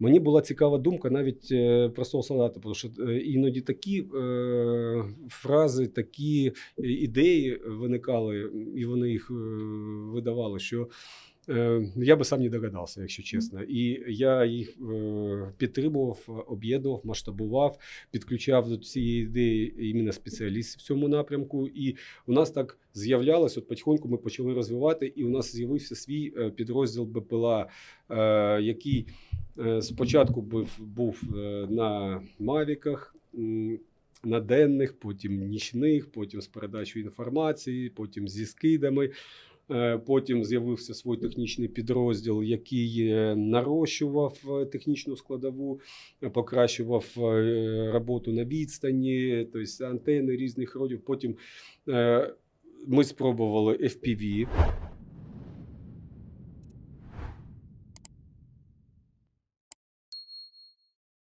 Мені була цікава думка навіть е, простого солдата, тому що е, іноді такі е, фрази, такі ідеї виникали, і вони їх е, видавали, що е, я би сам не догадався, якщо чесно. І я їх е, підтримував, об'єднував, масштабував, підключав до цієї ідеї іменно спеціалістів в цьому напрямку. І у нас так з'являлось, от потихоньку ми почали розвивати, і у нас з'явився свій е, підрозділ БПЛА, е, який е, спочатку був, був е, на Мавіках. На денних, потім нічних, потім з передачою інформації, потім зі скидами. Е, Потім з'явився свій технічний підрозділ, який е, нарощував е, технічну складову, е, покращував е, роботу на відстані, тобто антени різних родів. Потім е, ми спробували FPV.